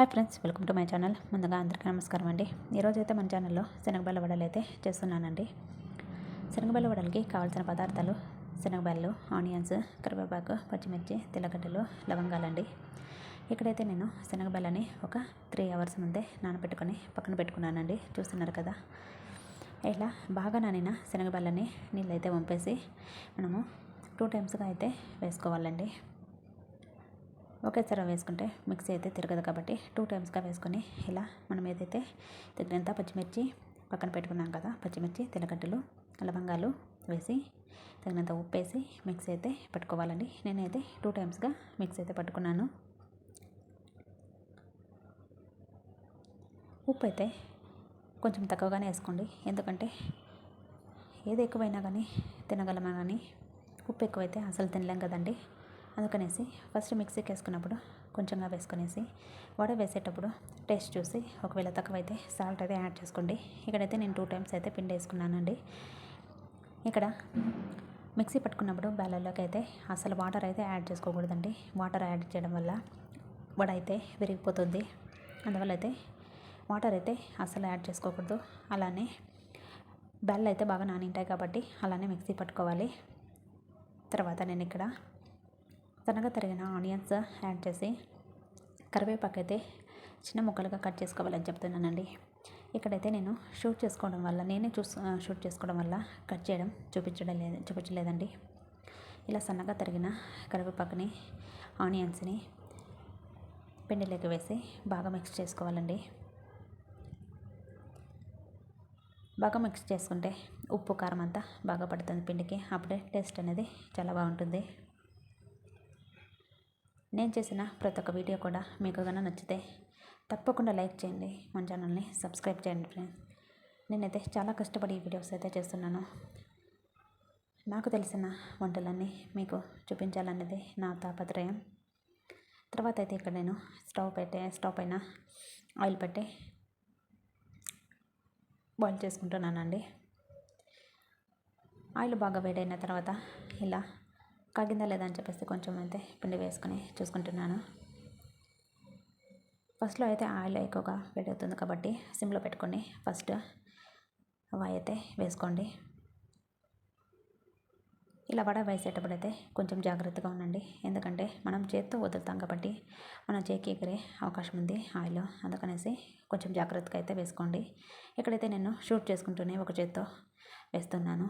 Hi friends welcome to my channel. ముందుగా అందరికీ నమస్కారం అండి. ఈరోజైతే మన ఛానల్లో శనగబెల్ల వడలు అయితే చేస్తున్నానండి. శనగబెల్ల వడలకి కావాల్సిన పదార్థాలు శనగబెల్లలు ఆనియన్స్ కరివేపాకు పచ్చిమిర్చి తెల్లగడ్డలు లవంగాలండి. ఇక్కడైతే నేను శనగబెల్లని ఒక త్రీ అవర్స్ ముందే నానబెట్టుకొని పక్కన పెట్టుకున్నానండి. చూస్తున్నారు కదా. ఇలా బాగా నానిన శనగబెల్లని నీళ్ళు అయితే వంపేసి మనము టూ టైమ్స్గా అయితే వేసుకోవాలండి. ఒకేసారి వేసుకుంటే మిక్సీ అయితే తిరగదు కాబట్టి టూ టైమ్స్గా వేసుకొని ఇలా మనం ఏదైతే తగినంత పచ్చిమిర్చి పక్కన పెట్టుకున్నాం కదా పచ్చిమిర్చి తెల్లగడ్డలు లవంగాలు వేసి తగినంత ఉప్పు వేసి మిక్సీ అయితే పట్టుకోవాలండి. నేనైతే టూ టైమ్స్గా మిక్సీ అయితే పట్టుకున్నాను. ఉప్పు అయితే కొంచెం తక్కువగానే వేసుకోండి. ఎందుకంటే ఏది ఎక్కువైనా కానీ తినగలమా కానీ ఉప్పు ఎక్కువైతే అసలు తినలేం కదండి. అందుకనేసి ఫస్ట్ మిక్సీకి వేసుకున్నప్పుడు కొంచెంగా వేసుకునేసి వడ వేసేటప్పుడు టేస్ట్ చూసి ఒకవేళ తక్కువైతే సాల్ట్ అయితే యాడ్ చేసుకోండి. ఇక్కడైతే నేను టూ టైమ్స్ అయితే పిండి వేసుకున్నానండి. ఇక్కడ మిక్సీ పట్టుకున్నప్పుడు బ్యాలర్లోకి అయితే అసలు వాటర్ అయితే యాడ్ చేసుకోకూడదండి. వాటర్ యాడ్ చేయడం వల్ల వడ అయితే విరిగిపోతుంది. అందువల్ల అయితే వాటర్ అయితే అసలు యాడ్ చేసుకోకూడదు. అలానే బెల్ల అయితే బాగా నానింటాయి కాబట్టి అలానే మిక్సీ పట్టుకోవాలి. తర్వాత నేను ఇక్కడ సన్నగా తరిగిన ఆనియన్స్ యాడ్ చేసి కరివేపాకు అయితే చిన్న ముక్కలుగా కట్ చేసుకోవాలని చెప్తున్నానండి. ఇక్కడైతే నేను షూట్ చేసుకోవడం వల్ల నేనే చూస్ షూట్ చేసుకోవడం వల్ల కట్ చేయడం చూపించడం లేదు చూపించలేదండి. ఇలా సన్నగా తరిగిన కరివేపాకుని ఆనియన్స్ని పిండిలోకి వేసి బాగా మిక్స్ చేసుకోవాలండి. బాగా మిక్స్ చేసుకుంటే ఉప్పు కారం అంతా బాగా పడుతుంది పిండికి. అప్పుడే టేస్ట్ అనేది చాలా బాగుంటుంది. నేను చేసిన ప్రతి ఒక్క వీడియో కూడా మీకు కన్నా నచ్చితే తప్పకుండా లైక్ చేయండి. మన ఛానల్ని సబ్స్క్రైబ్ చేయండి ఫ్రెండ్స్. నేనైతే చాలా కష్టపడి ఈ వీడియోస్ అయితే చేస్తున్నాను. నాకు తెలిసిన వంటలన్నీ మీకు చూపించాలన్నది నా తాపత్రయం. తర్వాత అయితే ఇక్కడ నేను స్టవ్ పెట్టే స్టవ్ పైన ఆయిల్ పెట్టి బాయిల్ చేసుకుంటున్నానండి. ఆయిల్ బాగా వేడైన తర్వాత ఇలా కాగిందా లేదా అని చెప్పేసి కొంచెం అయితే పిండి వేసుకొని చూసుకుంటున్నాను. ఫస్ట్లో అయితే ఆయిల్ ఎక్కువగా వేడవుతుంది కాబట్టి సిమ్లో పెట్టుకొని ఫస్ట్ వాయి అయితే వేసుకోండి. ఇలా వడ వేసేటప్పుడు అయితే కొంచెం జాగ్రత్తగా ఉండండి. ఎందుకంటే మనం చేత్తో వదులుతాం కాబట్టి మన చేకి ఎగిరే అవకాశం ఉంది ఆయిల్. అందుకనేసి కొంచెం జాగ్రత్తగా అయితే వేసుకోండి. ఇక్కడైతే నేను షూట్ చేసుకుంటూనే ఒక చేత్తో వేస్తున్నాను.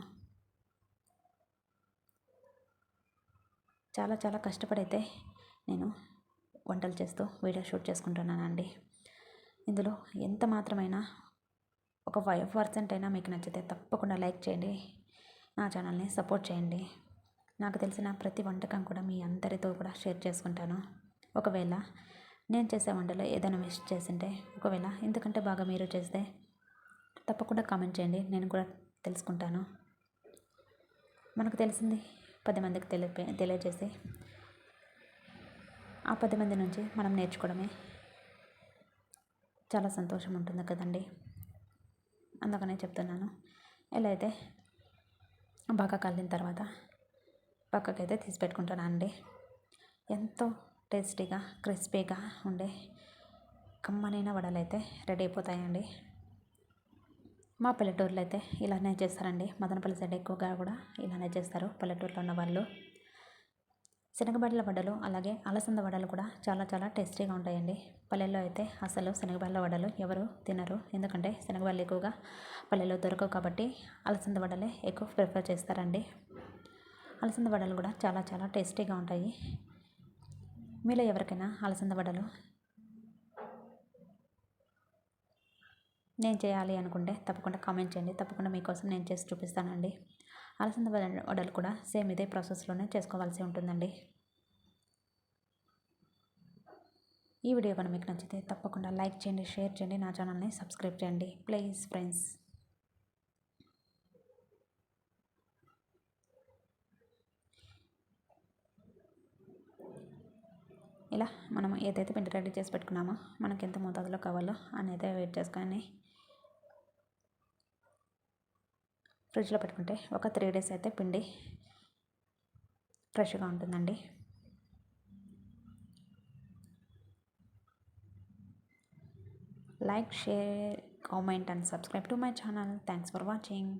చాలా చాలా కష్టపడైతే నేను వంటలు చేస్తూ వీడియో షూట్ చేసుకుంటున్నానండి. ఇందులో ఎంత మాత్రమైనా ఒక ఫైవ్ పర్సెంట్ అయినా మీకు నచ్చితే తప్పకుండా లైక్ చేయండి. నా ఛానల్ని సపోర్ట్ చేయండి. నాకు తెలిసిన ప్రతి వంటకం కూడా మీ అందరితో కూడా షేర్ చేసుకుంటాను. ఒకవేళ నేను చేసే వంటలో ఏదైనా మిస్ చేసింటే ఒకవేళ ఎందుకంటే బాగా మీరు చేస్తే తప్పకుండా కామెంట్ చేయండి. నేను కూడా తెలుసుకుంటాను. మనకు తెలిసింది పది మందికి తెలిపే తెలియజేసి ఆ పది మంది నుంచి మనం నేర్చుకోవడమే. చాలా సంతోషం ఉంటుంది కదండి. అందుకనే చెప్తున్నాను. ఎలా అయితే బాగా కలిన తర్వాత పక్కకైతే తీసి పెట్టుకుంటాను అండి? ఎంతో టేస్టీగా క్రిస్పీగా ఉండే కమ్మనైన వడలు అయితే రెడీ అయిపోతాయండి. మా పల్లెటూరులో అయితే ఇలానే చేస్తారండి. మదనపల్లి సైడ్ ఎక్కువగా కూడా ఇలానే చేస్తారు. పల్లెటూరులో ఉన్న వాళ్ళు. శనగబడల వడలు అలాగే అలసంద వడలు కూడా చాలా చాలా టేస్టీగా ఉంటాయండి. పల్లెల్లో అయితే అసలు శనగబడ్డల వడలు ఎవరు తినరు. ఎందుకంటే శనగబడలు ఎక్కువగా పల్లెల్లో దొరకవు కాబట్టి అలసంద వడలే ఎక్కువ ప్రిఫర్ చేస్తారండి. అలసంద వడలు కూడా చాలా చాలా టేస్టీగా ఉంటాయి. మీలో ఎవరికైనా అలసంద వడలు నేను చేయాలి అనుకుంటే తప్పకుండా కామెంట్ చేయండి. తప్పకుండా మీకోసం నేను చేసి చూపిస్తానండి. అలసంద వడలు కూడా సేమ్ ఇదే ప్రాసెస్లోనే చేసుకోవాల్సి ఉంటుందండి. ఈ వీడియో కనుక మీకు నచ్చితే తప్పకుండా లైక్ చేయండి షేర్ చేయండి నా ఛానల్ని సబ్స్క్రైబ్ చేయండి. Please friends. ఇలా మనం ఏదైతే పిండి రెడీ చేసి పెట్టుకున్నామో మనకి ఎంత మోతాదులో కావాలో అనేది వెయిట్ చేసుకొని ఫ్రిడ్జ్లో పెట్టుకుంటే ఒక త్రీ డేస్ అయితే పిండి ఫ్రెష్గా ఉంటుందండి. Like share comment and subscribe to my channel. Thanks for watching.